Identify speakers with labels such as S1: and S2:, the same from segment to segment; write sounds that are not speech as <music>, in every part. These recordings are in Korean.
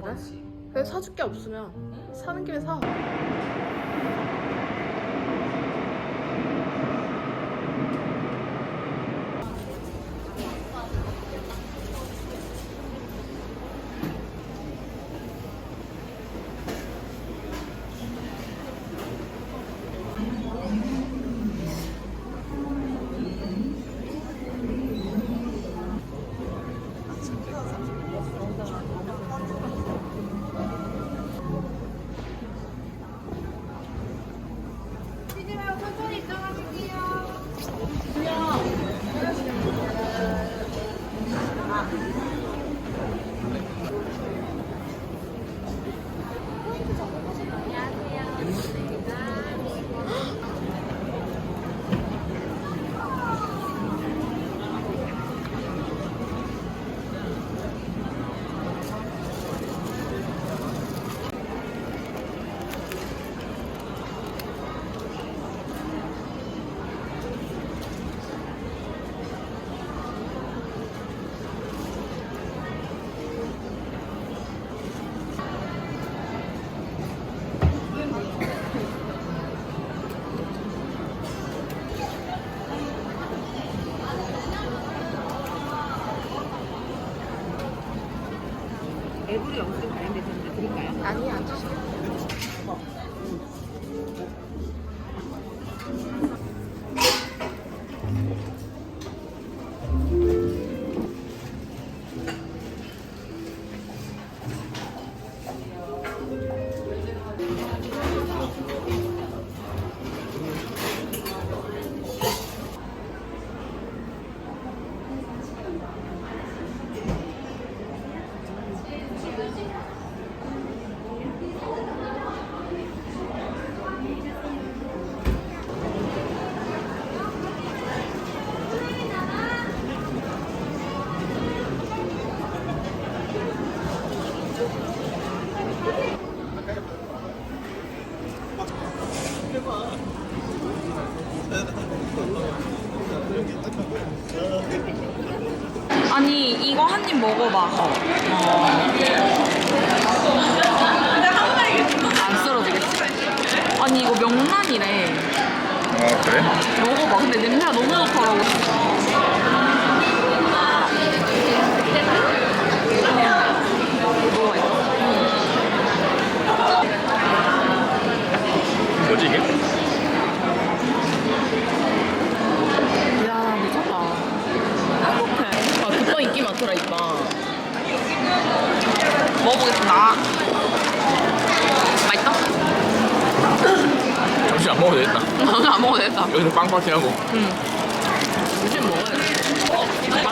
S1: 그래? 그래 사줄 게 없으면 사는 김에 사.
S2: 에브리 영수증 관련돼서 드릴까요?
S1: 아니 안 줘.
S3: 아니 이거 한 입 먹어봐. 안 쓰러지겠지? 아니 이거 명란이래.
S4: 아 그래?
S3: 먹어봐. 근데 냄새가 너무 좋더라고. 뭐가 있어?
S4: 뭐지 이게?
S3: 이야 미쳤다. 행복해. 아 국밥 인기 많더라 이빠. 먹어보겠습니다. 맛있다?
S4: 잠시 안 먹어도 되겠다
S3: 안 먹어도
S4: 빵 파티하고
S3: 요즘 먹어야 돼.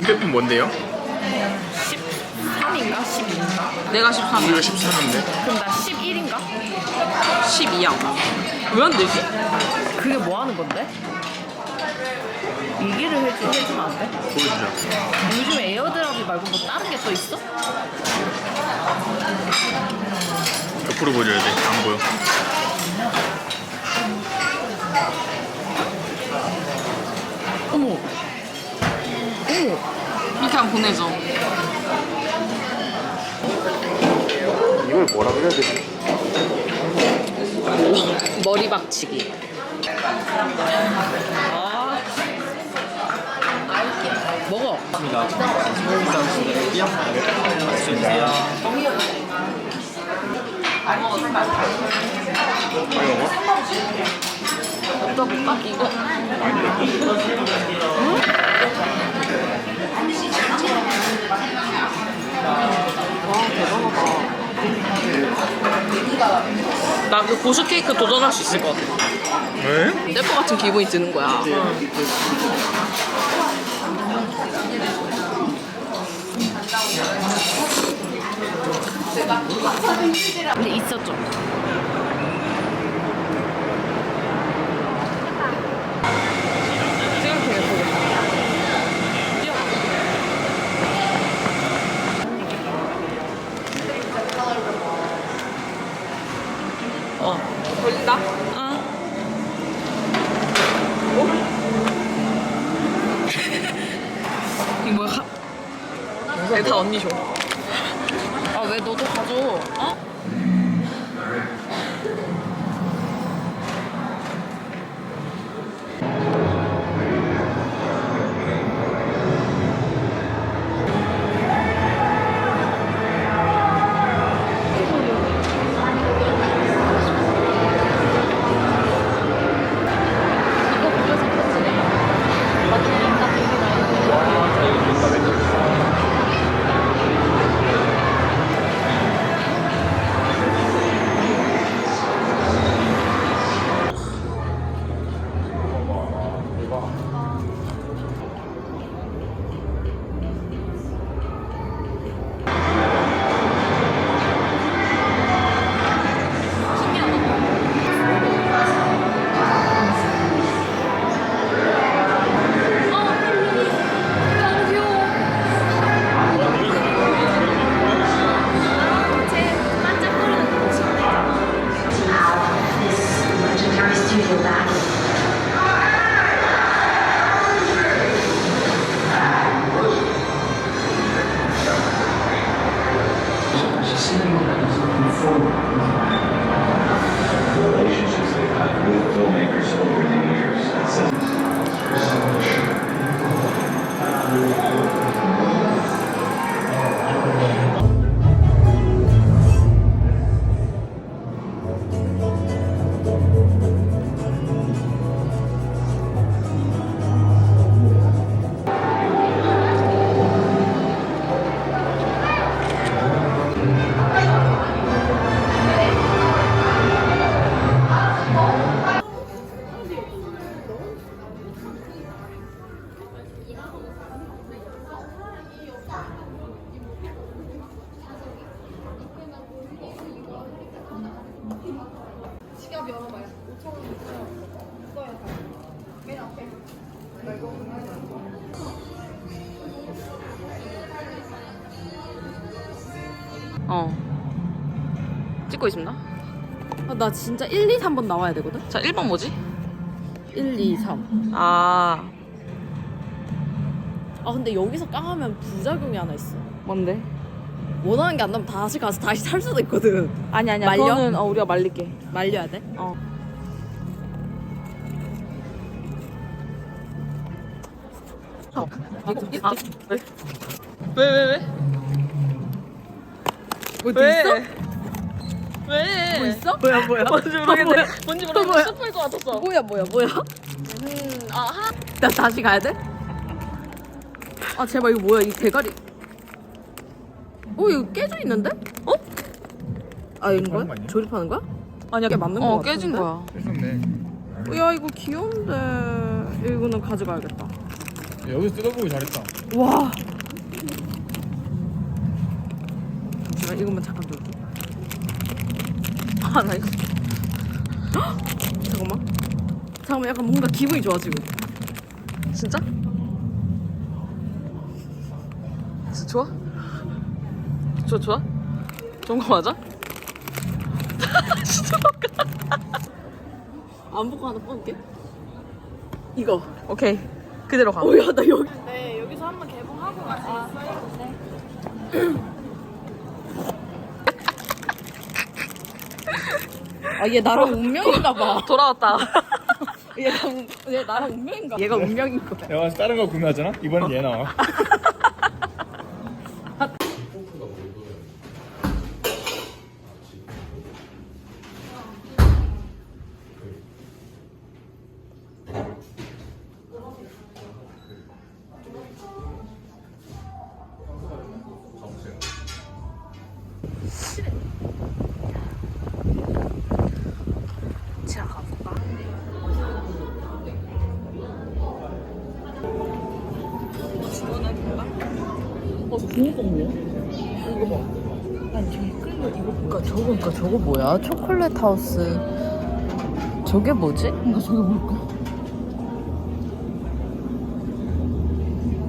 S4: 휴대폰 뭔데요?
S3: 13인가? 12인가? 내가 13이야.
S4: 우리가 14인데
S3: 그럼 나 11인가? 12야. 왜 안 되지? 그게 뭐 하는 건데? 얘기를 해주, 해주면 안 돼?
S4: 보여주자
S3: 요즘 에어드랍이 말고 뭐 다른 게 또 있어?
S4: 옆으로 보여줘야 돼 안 보여
S3: 어머. 어머. 이렇게 한번 보내줘.
S4: 이걸 뭐라 그래야 되지?
S3: 머리 박치기. 아. 먹어. 떡밥 이거. 와 대단하다. 나그 고수 케이크 도전할 수 있을 것 같아.
S4: 왜?
S3: 뗄것 같은 기분이 드는 거야. 근데 있었죠. 어. 걸린다? 어. 이거 뭐야? 가... 다 언니 줘.
S1: 아 왜 너도 가져?
S3: 어? 어. 찍고 있습니다.
S1: 아, 나 진짜 1, 2, 3번 나와야 되거든?
S3: 자, 1번 뭐지?
S1: 1, 2, 3.
S3: 아,
S1: 아 근데 여기서 깡하면 부작용이 하나 있어.
S3: 뭔데?
S1: 원하는 게 안 나면 다시 가서 다시 살 수도 있거든.
S3: 아니 아니야.
S1: 말려?
S3: 그거는 어, 우리가 말릴게.
S1: 말려야 돼?
S3: 어. 아, 왜? 왜, 왜, 왜?
S1: 뭐
S3: 왜?
S1: 있어?
S3: 왜?
S1: 뭐 있어?
S3: 뭐야, 뭐야? 뭔지 모르겠네. 뭔지? 모르겠는데 슬플 것 같았어.
S1: 뭐야 뭐야 뭐야?
S3: 음, 아 하.
S1: 나 다시 가야 돼? 아 제발 이거 뭐야 이 대가리 어 이거 깨져 있는데? 어? 아 이런 거야?
S4: 거 아니야?
S1: 조립하는 거야?
S3: 아니야,
S1: 이게 맞는
S3: 어,
S1: 거
S3: 깨진
S1: 같은데?
S3: 거야.
S4: 괜찮네.
S1: 야 이거 귀여운데 이거는 가져가야겠다
S4: 여기서 뜯어보기 잘했다.
S1: 와 잠깐 이것만 잠깐 들게
S3: 아, 나 이거. <gasps>
S1: 잠깐만 잠깐만 약간 뭔가 기분이 좋아 지금
S3: 진짜? 진짜 좋아? 좋아, 좋아? 좋은 거 맞아? <laughs> 진짜
S1: 안 보고 하나 뽑을게 이거
S3: 오케이. 그대로 가.
S1: 오야 나 여기 네 여기서 한번 개봉하고 가자 아 얘 나랑 운명인가 봐. <laughs>
S3: 돌아왔다.
S1: 얘, 나, 운- 얘 나랑 운명인가? 얘가 운명인 거야.
S4: 내가 다른 거 구매하잖아? 이번엔 얘 나와. <laughs>
S1: 이거 봐. 아니, 저기 끓는 이거 그니까 저거, 그니까 저거 뭐야? 초콜릿 하우스. 저게 뭐지? 그니까 저게 뭘까?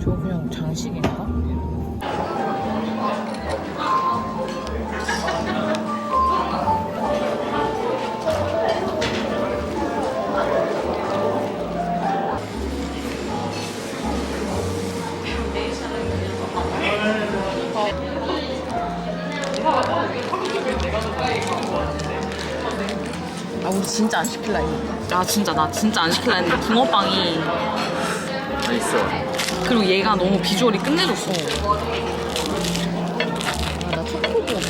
S3: 저거 그냥 장식인가?
S1: 우리 진짜 안 시킬라 했는데
S3: 아 진짜 나 진짜 안 시킬라 했는데 붕어빵이
S4: 있어.
S3: 그리고 얘가 너무 비주얼이 끝내줬어.
S1: 아 나 초코 붕어빵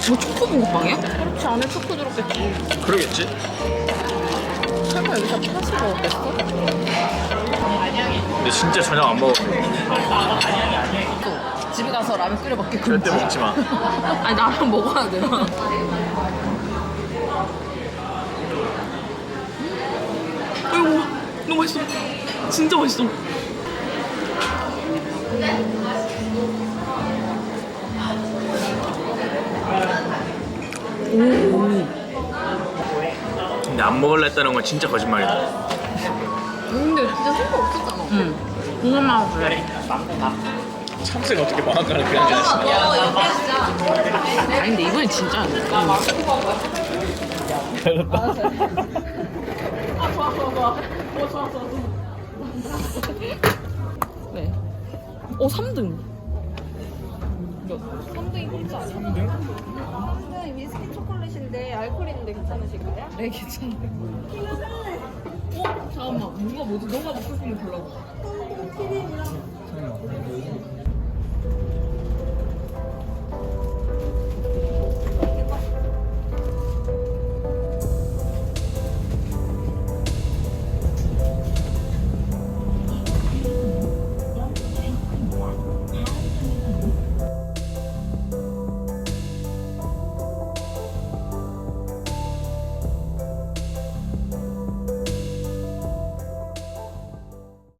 S3: 저 초코 붕어빵이야?
S1: 그렇지 안에 초코 들었겠지
S4: 그러겠지?
S1: 설마 여기서 팥을 먹었겠어?
S4: 근데 진짜 저녁 안 먹어.
S1: 또 집에 가서 라면 끓여 먹게
S4: 절대 먹지 마.
S3: 아니 나랑 먹어야 돼. 아이고 너무 맛있어. 진짜 맛있어.
S4: 근데 안 먹을라 했다는 건 진짜 거짓말이다.
S1: 근데 진짜 생각 없었잖아
S3: 응. 궁금하고 그래.
S4: 참새가 어떻게 망할까는 그냥 그냥
S3: 아니 근데 이번엔 진짜 안 돼. 네. 어 3등.
S2: 선생님 위스키 초콜릿인데 알코올 있는데 괜찮으실까요?
S1: 네 괜찮아 어? 잠깐만 뭐가 뭐지? 너가 먹고 싶은 거 골라봐